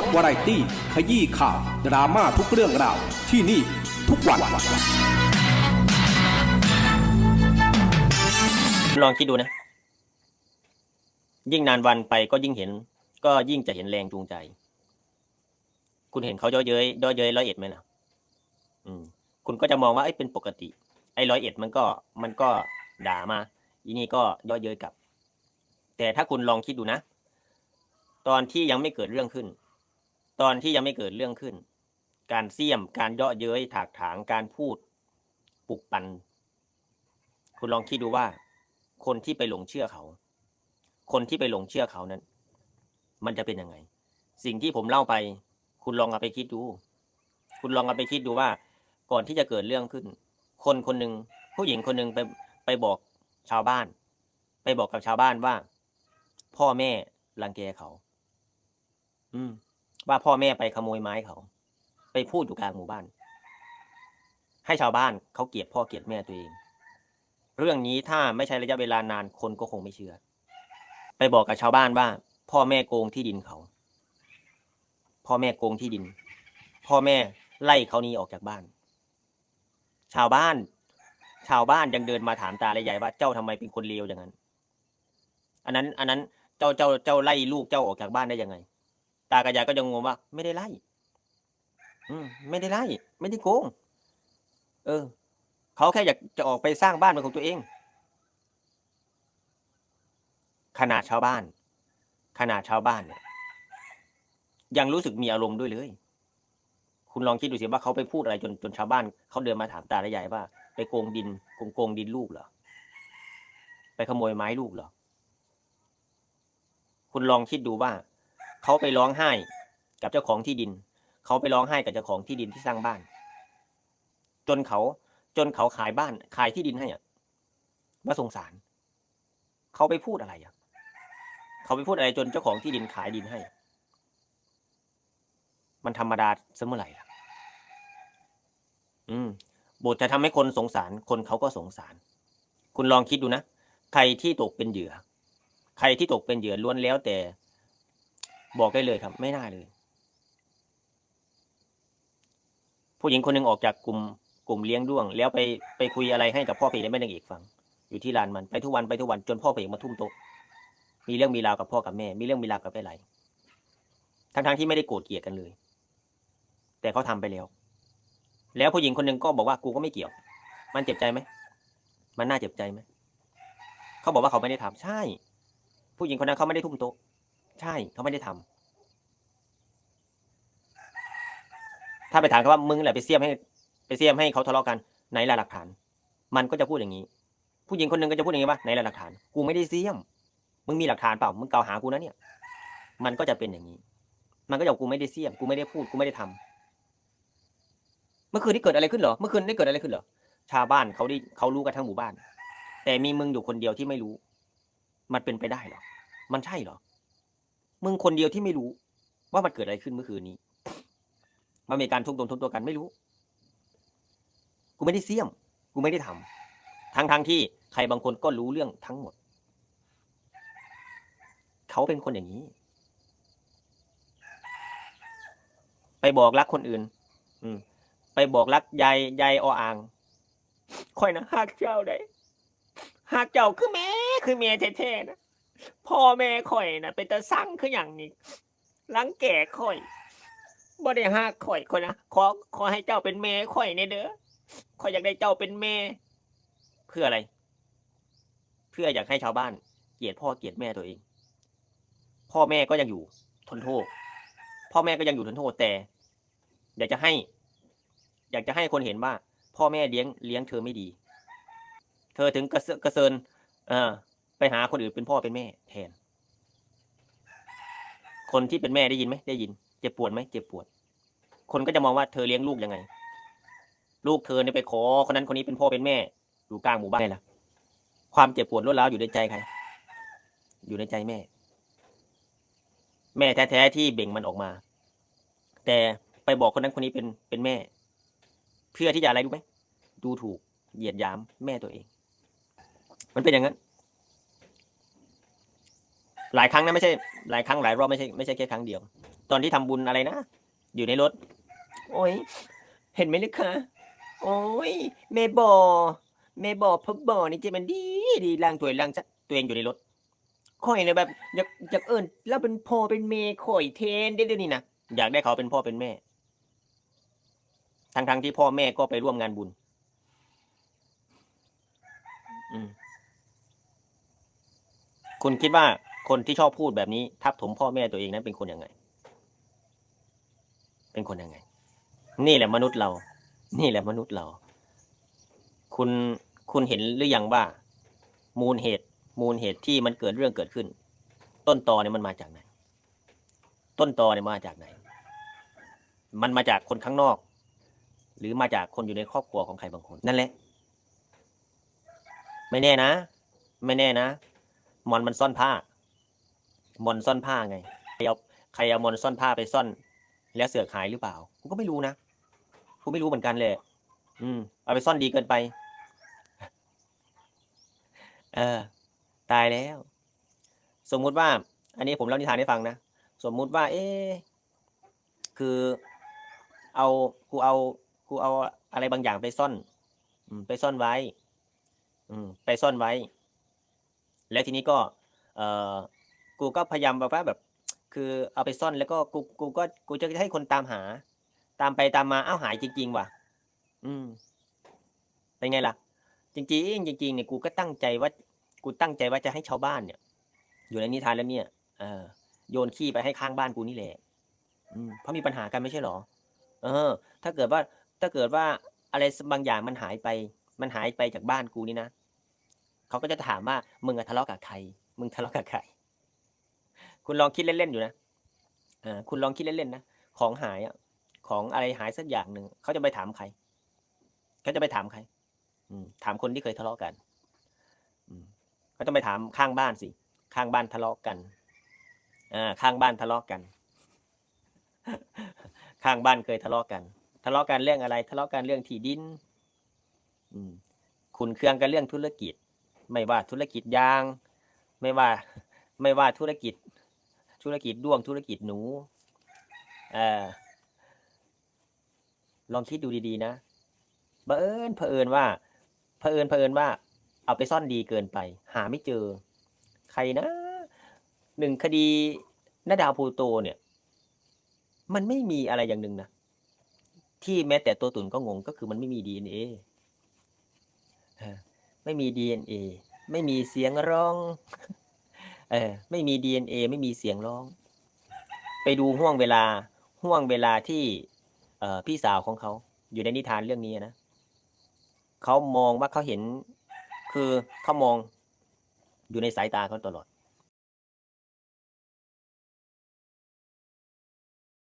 ดวาไรตี้ ขยี้ข่าว ดราม่าทุกเรื่องราว ที่นี่ทุกวัน ลองคิดดูนะ ยิ่งนานวันไปก็ยิ่งเห็น ก็ยิ่งจะเห็นแรงจูงใจ คุณเห็นเขาเยอะเย้ยเยอะเย้ยร้อยเอ็ดไหมล่ะ อืม คุณก็จะมองว่าไอ้เป็นปกติ ไอ้ร้อยเอ็ดมันก็มันก็ด่ามา อีนี่ก็เยอะเย้ยกลับ แต่ถ้าคุณลองคิดดูนะตอนที่ยังไม่เกิดเรื่องขึ้น ตอนที่ยังไม่เกิดเรื่องขึ้น การเสี่ยม การเยาะเย้ยถากถาง การพูดปลุกปั่นคุณลองคิดดูว่า คนที่ไปหลงเชื่อเขา คนที่ไปหลงเชื่อเขานั้น มันจะเป็นยังไง สิ่งที่ผมเล่าไป คุณลองเอาไปคิดดู คุณลองเอาไปคิดดูว่า ก่อนที่จะเกิดเรื่องขึ้น คนคนหนึ่งผู้หญิงคนหนึ่งไปไปบอกชาวบ้าน ไปบอกกับชาวบ้านว่า พ่อแม่รังแกเขา อืม ว่าพ่อแม่ไปขโมยไม้เขา ไปพูดอยู่กลางหมู่บ้าน ให้ชาวบ้านเขาเกลียดพ่อเกลียดแม่ตัวเอง เรื่องนี้ถ้าไม่ใช้ระยะเวลานานคนก็คงไม่เชื่อ ไปบอกกับชาวบ้านว่า พ่อแม่โกงที่ดินเขา พ่อแม่โกงที่ดิน พ่อแม่ไล่เขานี้ออกจากบ้าน ชาวบ้าน ชาวบ้านยังเดินมาถามตาและยายว่าเจ้าทำไมเป็นคนเลวอย่างนั้น อันนั้น อันนั้น เจ้าเจ้าเจ้าไล่ลูกเจ้าออกจากบ้านได้ยังไง ตากับยายก็ยังงงว่า ไม่ได้ไล่ อืมไม่ได้ไล่ ไม่ได้โกง เออเขาแค่อยากจะออกไปสร้างบ้านเป็นของตัวเอง ขนาดชาวบ้าน ขนาดชาวบ้านเนี่ยยังรู้สึกมีอารมณ์ด้วยเลย คุณลองคิดดูสิว่าเขาไปพูดอะไรจนจนชาวบ้านเขาเดินมาถามตาและยายว่า ไปโกงดินโกงโกงดินลูกเหรอไปขโมยไม้ลูกเหรอ คุณลองคิดดูว่า เขาไปร้องไห้กับเจ้าของที่ดิน เขาไปร้องไห้กับเจ้าของที่ดินที่สร้างบ้าน จนเขาจนเขาขายบ้าน ขายที่ดินให้อะว่าสงสาร เขาไปพูดอะไรอะ เขาไปพูดอะไรจนเจ้าของที่ดินขายดินให้ มันธรรมดาเสมอไหร่ล่ะ อืมบทจะทำให้คนสงสาร คนเขาก็สงสาร คุณลองคิดดูนะ ใครที่ตกเป็นเหยื่อ ใครที่ตกเป็นเหยื่อล้วนแล้วแต่ บอกได้เลยครับ ไม่น่าเลย ผู้หญิงคนหนึ่งออกจากกลุ่มกลุ่มเลี้ยงด้วง แล้วไปไปคุยอะไรให้กับพ่อเพลและแม่นางเอกฟัง อยู่ที่ลานมันไปทุกวันไปทุกวันจนพ่อเพลมาทุ่มโต๊ะมีเรื่องมีราวกับพ่อกับแม่ มีเรื่องมีราวกับแม่ไหลทั้งทั้งที่ไม่ได้โกรธเกลียดกันเลย แต่เขาทำไปแล้ว แล้วผู้หญิงคนหนึ่งก็บอกว่ากูก็ไม่เกี่ยว มันเจ็บใจไหมมันน่าเจ็บใจไหมเขาบอกว่าเขาไม่ได้ทำใช่ ผู้หญิงคนนั้นเขาไม่ได้ทุ่มโต๊ะ ใช่เขาไม่ได้ทำถ้าไปถามเขาว่ามึงแหละไปเสียมให้ ไปเสียมให้เขาทะเลาะกันไหนล่ะหลักฐาน มันก็จะพูดอย่างนี้ ผู้หญิงคนหนึ่งก็จะพูดอย่างนี้ว่าไหนล่ะหลักฐาน กูไม่ได้เสียม มึงมีหลักฐานเปล่า มึงกล่าวหากูนะเนี่ย มันก็จะเป็นอย่างนี้ มันก็จะกกูไม่ได้เสียม กูไม่ได้พูด กูไม่ได้ทำเมื่อคืนนี้เกิดอะไรขึ้นเหรอ เมื่อคืนนี้เกิดอะไรขึ้นเหรอ ชาวบ้านเขาได้เขารู้กันทั้งหมู่บ้าน แต่มีมึงอยู่คนเดียวที่ไม่รู้ มันเป็นไปได้เหรอ มันใช่เหรอ มึงคนเดียวที่ไม่รู้ ว่ามันเกิดอะไรขึ้นเมื่อคืนนี้ มันมีการทุบตนทุบตัวกันไม่รู้ กูไม่ได้เสี่ยม กูไม่ได้ทำทั้งทั้งที่ใครบางคนก็รู้เรื่องทั้งหมด เขาเป็นคนอย่างนี้ ไปบอกรักคนอื่น อืม ไปบอกรักยายยายออ่างค่อยนะฮักเจ้าได้ฮักเจ้าคือแม่คือแม่แท้ๆนะ พ่อแม่ข่อยนะเป็นตาสั่งคืออย่างนี้รังแก่ข่อยบ่ได้ฮักข่อยคนนะขอขอให้เจ้าเป็นแม่ข่อยในเด้อข่อยอยากได้เจ้าเป็นแม่ เพื่ออะไร เพื่ออยากให้ชาวบ้าน เกลียดพ่อเกลียดแม่ตัวเอง พ่อแม่ก็ยังอยู่ ทนโทษ พ่อแม่ก็ยังอยู่ทนโทษแต่ อยากจะให้ อยากจะให้คนเห็นว่า พ่อแม่เลี้ยงเลี้ยงเธอไม่ดี เธอถึงกระเซกระเซินเออ ไปหาคนอื่นเป็นพ่อเป็นแม่ แทน คนที่เป็นแม่ได้ยินไหมได้ยิน เจ็บปวดไหมเจ็บปวด คนก็จะมองว่าเธอเลี้ยงลูกยังไง ลูกเธอเนี่ยไปขอคนนั้นคนนี้เป็นพ่อเป็นแม่ อยู่กลางหมู่บ้านไงล่ะ ความเจ็บปวดรวดร้าวอยู่ในใจใคร อยู่ในใจแม่ แม่แท้ๆที่เบ่งมันออกมา แต่ไปบอกคนนั้นคนนี้เป็นเป็นแม่ เพื่อที่จะอะไรรู้ไหมดูถูกเหยียดหยามแม่ตัวเอง มันเป็นอย่างนั้น หลายครั้งนะไม่ใช่หลายครั้งหลายรอบไม่ใช่ไม่ใช่แค่ครั้งเดียว ตอนที่ทำบุญอะไรนะอยู่ในรถ โอ้ยเห็นไหมลูกคะโอ้ยเมบอเมบอพบบอนี่เจมันดีดีล้างถ้วยล้างซักตัวเองอยู่ในรถข่อยเนี่ยแบบอยากอยากเอิญแล้วเป็นพ่อเป็นเมข่อยเทนเดี๋ยวนี้นะอยากได้เขาเป็นพ่อเป็นแม่ทั้งทั้งๆที่พ่อแม่ก็ไปร่วมงานบุญอืมคุณคิดว่า คนที่ชอบพูดแบบนี้ ทับถมพ่อแม่ตัวเองนั้นเป็นคนยังไง เป็นคนยังไง นี่แหละมนุษย์เรา นี่แหละมนุษย์เรา คุณคุณเห็นหรือยังว่า มูลเหตุ มูลเหตุที่มันเกิดเรื่องเกิดขึ้น ต้นตอเนี่ยมันมาจากไหน ต้นตอเนี่ยมาจากไหน มันมาจากคนข้างนอก หรือมาจากคนอยู่ในครอบครัวของใครบางคน นั่นแหละ ไม่แน่นะ ไม่แน่นะมอนมันซ่อนผ้า มอนซ่อนผ้าไง ใครเอาใครเอามอนซ่อนผ้าไปซ่อน แล้วเสือกหายหรือเปล่ากูก็ไม่รู้นะกูไม่รู้เหมือนกันเลย อืม เอาไปซ่อนดีเกินไป เออ ตายแล้ว สมมุติว่า อันนี้ผมเล่านิทานให้ฟังนะ สมมุติว่า เอ๊คือเอากูเอากูเอาอะไรบางอย่างไปซ่อนอืไปซ่อนไว้ อืม ไปซ่อนไว้ แล้วทีนี้ก็ เอ่อ กูก็พยายามแบบว่าแบบ คือเอาไปซ่อนแล้วก็กูกูก็กูจะให้คนตามหา ตามไปตามมาอ้าวหายจริง ๆ ว่ะ อืม เป็นไงล่ะ จริงๆจริงๆเนี่ยกูก็ตั้งใจว่า กูตั้งใจว่าจะให้ชาวบ้านเนี่ย อยู่ในนิทานแล้วเนี่ยเออโยนขี้ไปให้ข้างบ้านกูนี่แหละอืมเพราะมีปัญหากันไม่ใช่หรอ เออ ถ้าเกิดว่าถ้าเกิดว่าอะไรบางอย่างมันหายไป มันหายไปจากบ้านกูนี่นะเขาก็จะถามว่ามึงอะทะเลาะกับใคร มึงทะเลาะกับใคร คุณลองคิดเล่นๆอยู่นะเออคุณลองคิดเล่นๆนะของหายอะของอะไรหายสักอย่างหนึ่งเขาจะไปถามใครเขาจะไปถามใคร อืม ถามคนที่เคยทะเลาะกัน อืมเขาต้องไปถามข้างบ้านสิข้างบ้านทะเลาะกันอ่าข้างบ้านทะเลาะกัน ข้างบ้านเคยทะเลาะกัน ทะเลาะกันเรื่องอะไร ทะเลาะกันเรื่องที่ดิน อืมคุณเครื่องกันเรื่องธุรกิจ ไม่ว่าธุรกิจยาง ไม่ว่า ไม่ว่าธุรกิจ ธุรกิจด้วงธุรกิจหนูเออลองคิดดูดีๆนะเผอิญเผอิญว่าเผอิญเผอิญว่า เอาไปซ่อนดีเกินไป หาไม่เจอ ใครนะหนึ่งคดีนาดาวพูโตเนี่ย มันไม่มีอะไรอย่างหนึ่งนะที่แม้แต่ตัวตุ่นก็งงก็คือมันไม่มีดีเอ็นเอไม่มีดีเอ็นเอไม่มีเสียงร้อง เออ ไม่มีดีเอ็นเอไม่มีเสียงร้อง ไปดูห่วงเวลาห่วงเวลาที่ เออพี่สาวของเขา อยู่ในนิทานเรื่องนี้นะเขามองว่าเขาเห็น คือเขามองอยู่ในสายตาเขาตลอด